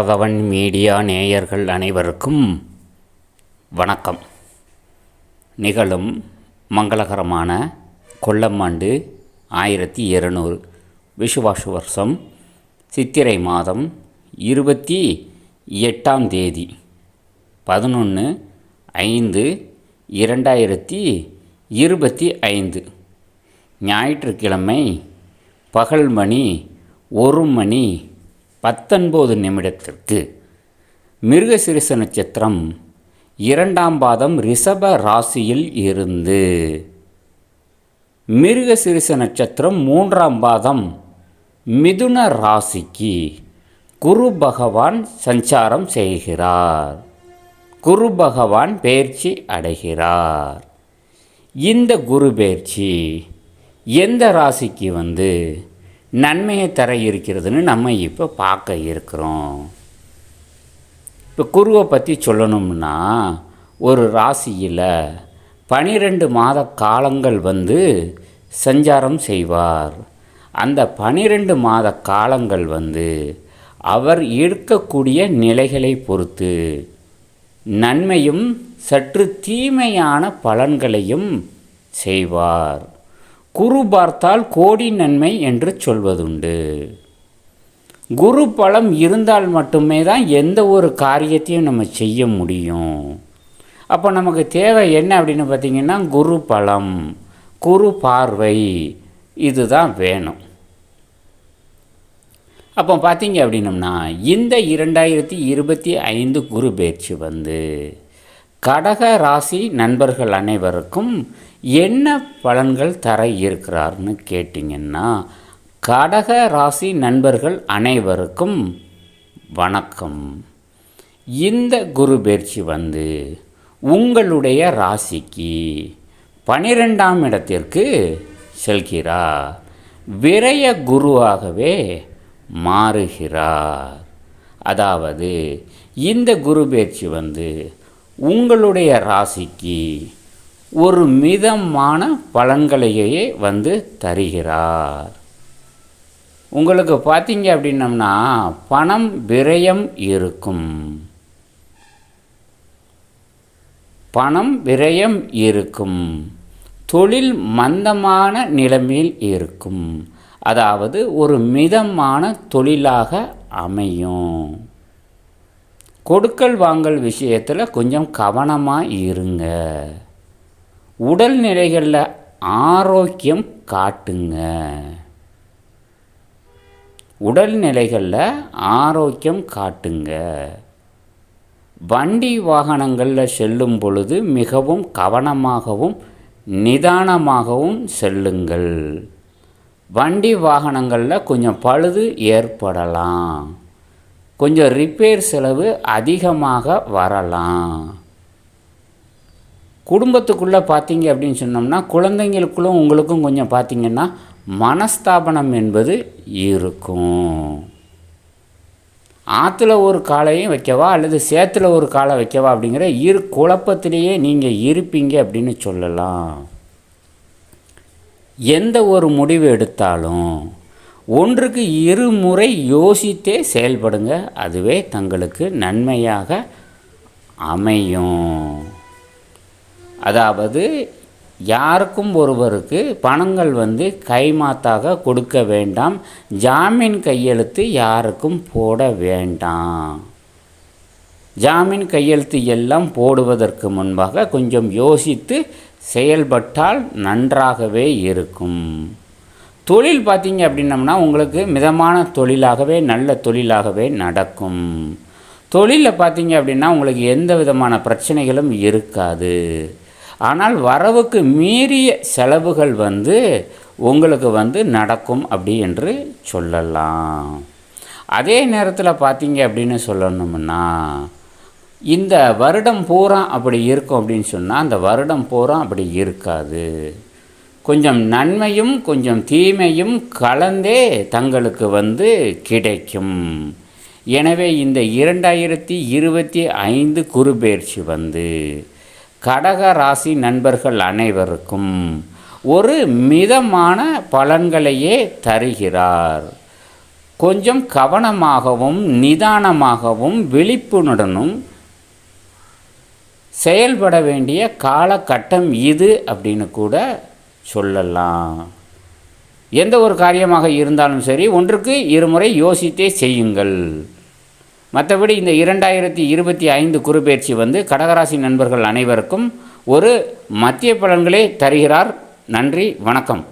Raghavan media நேயர்கள் அனைவருக்கும் வணக்கம். நிகழும் மங்களகரமான கொல்லமாண்டு ஆயிரத்தி இருநூறு விஷுவாசு வருஷம் சித்திரை மாதம் இருபத்தி எட்டாம் தேதி பதினொன்று ஐந்து இரண்டாயிரத்தி இருபத்தி ஐந்து. ஞாயிற்றுக்கிழமை பகல் மணி ஒரு மணி பத்தொன்பது நிமிடத்திற்கு மிருகசிரிச நட்சத்திரம் இரண்டாம் பாதம் ரிஷப ராசியில் இருந்து. மிருகசிரிச நட்சத்திரம் மூன்றாம் பாதம் மிதுன ராசிக்கு குரு பகவான் சஞ்சாரம் செய்கிறார். குரு பகவான் பெயர்ச்சி அடைகிறார். இந்த குரு பயிற்சி எந்த ராசிக்கு வந்து? நன்மையை தர இருக்கிறதுன்னு நம்ம இப்போ பார்க்க இருக்கிறோம். இப்போ குருவை பற்றி சொல்லணும்னா ஒரு ராசியில் பனிரெண்டு மாத காலங்கள் வந்து சஞ்சாரம் செய்வார். அந்த பனிரெண்டு மாத காலங்கள் வந்து அவர் இருக்கக்கூடிய நிலைகளை பொறுத்து நன்மையும் சற்று தீமையான பலன்களையும் செய்வார். குரு பார்த்தால் கோடி நன்மை என்று சொல்வதுண்டு. குரு பலம் இருந்தால் மட்டுமே தான் எந்த ஒரு காரியத்தையும் நம்ம செய்ய முடியும். அப்போ நமக்கு தேவை என்ன அப்படின்னு பார்த்திங்கன்னா குரு பலம் குரு பார்வை இதுதான் வேணும். அப்போ பார்த்தீங்க அப்படின்னம்னா இந்த இரண்டாயிரத்தி இருபத்தி ஐந்து குரு பயிற்சி வந்து கடக ராசி நண்பர்கள் அனைவருக்கும் என்ன பலன்கள் தர இருக்கிறார்னு கேட்டிங்கன்னா கடக ராசி நண்பர்கள் அனைவருக்கும் வணக்கம். இந்த குரு பயிற்சி வந்து உங்களுடைய ராசிக்கு பனிரெண்டாம் இடத்திற்கு செல்கிறார். விரய குருவாகவே மாறுகிறார். அதாவது இந்த குரு பயிற்சி வந்து உங்களுடைய ராசிக்கு ஒரு மிதமான பலன்களையே வந்து தருகிறார். உங்களுக்கு பார்த்தீங்க அப்படின்னம்னா பணம் விரயம் இருக்கும். பணம் விரயம் இருக்கும். தொழில் மந்தமான நிலைமையில் இருக்கும். அதாவது ஒரு மிதமான தொழிலாக அமையும். கொடுக்கல் வாங்கல் விஷயத்தில் கொஞ்சம் கவனமாக இருங்க. உடல்நிலைகளில் ஆரோக்கியம் காட்டுங்க. உடல்நிலைகளில் ஆரோக்கியம் காட்டுங்க. வண்டி வாகனங்களில் செல்லும் பொழுது மிகவும் கவனமாகவும் நிதானமாகவும் செல்லுங்கள். வண்டி வாகனங்களில் கொஞ்சம் பழுது ஏற்படலாம். கொஞ்சம் ரிப்பேர் செலவு அதிகமாக வரலாம். குடும்பத்துக்குள்ளே பார்த்தீங்க அப்படின்னு சொன்னோம்னா குழந்தைங்களுக்குள்ளும் உங்களுக்கும் கொஞ்சம் பார்த்தீங்கன்னா மனஸ்தாபனம் என்பது இருக்கும். ஆற்றுல ஒரு காலையும் வைக்கவா அல்லது சேத்துல ஒரு காலை வைக்கவா அப்படிங்கிற இரு குழப்பத்திலேயே நீங்கள் இருப்பீங்க அப்படின்னு சொல்லலாம். எந்த ஒரு முடிவு எடுத்தாலும் ஒன்றுக்கு இருமுறை யோசித்தே செயல்படுங்க. அதுவே தங்களுக்கு நன்மையாக அமையும். அதாவது யாருக்கும் ஒருவருக்கு பணங்கள் வந்து கைமாத்தாக கொடுக்க வேண்டாம். ஜாமீன் கையெழுத்து யாருக்கும் போட வேண்டாம். ஜாமீன் கையெழுத்து எல்லாம் போடுவதற்கு முன்பாக கொஞ்சம் யோசித்து செயல்பட்டால் நன்றாகவே இருக்கும். தொழில் பார்த்தீங்க அப்படின்னம்னா உங்களுக்கு மிதமான தொழிலாகவே நல்ல தொழிலாகவே நடக்கும். தொழிலில் பார்த்தீங்க அப்படின்னா உங்களுக்கு எந்த விதமான பிரச்சனைகளும் இருக்காது. ஆனால் வரவுக்கு மீறிய செலவுகள் வந்து உங்களுக்கு வந்து நடக்கும் அப்படி என்று சொல்லலாம். அதே நேரத்தில் பார்த்தீங்க அப்படின்னு சொல்லணும்னா இந்த வருடம் பூரா அப்படி இருக்கும் அப்படின்னு சொன்னால் அந்த வருடம் பூரா அப்படி இருக்காது. கொஞ்சம் நன்மையும் கொஞ்சம் தீமையும் கலந்தே தங்களுக்கு வந்து கிடைக்கும். எனவே இந்த இரண்டாயிரத்தி இருபத்தி ஐந்து குருபெயர்ச்சி வந்து கடக ராசி நண்பர்கள் அனைவருக்கும் ஒரு மிதமான பலன்களையே தருகிறார். கொஞ்சம் கவனமாகவும் நிதானமாகவும் விழிப்புணர்னும் செயல்பட வேண்டிய காலகட்டம் இது அப்படின்னு கூட சொல்லலாம். எந்த ஒரு காரியமாக இருந்தாலும் சரி ஒன்றுக்கு இருமுறை யோசித்தே செய்யுங்கள். மற்றபடி இந்த இரண்டாயிரத்தி இருபத்தி ஐந்து குறுபெயர்ச்சி வந்து கடகராசி நண்பர்கள் அனைவருக்கும் ஒரு மத்திய பலன்களே தருகிறார். நன்றி வணக்கம்.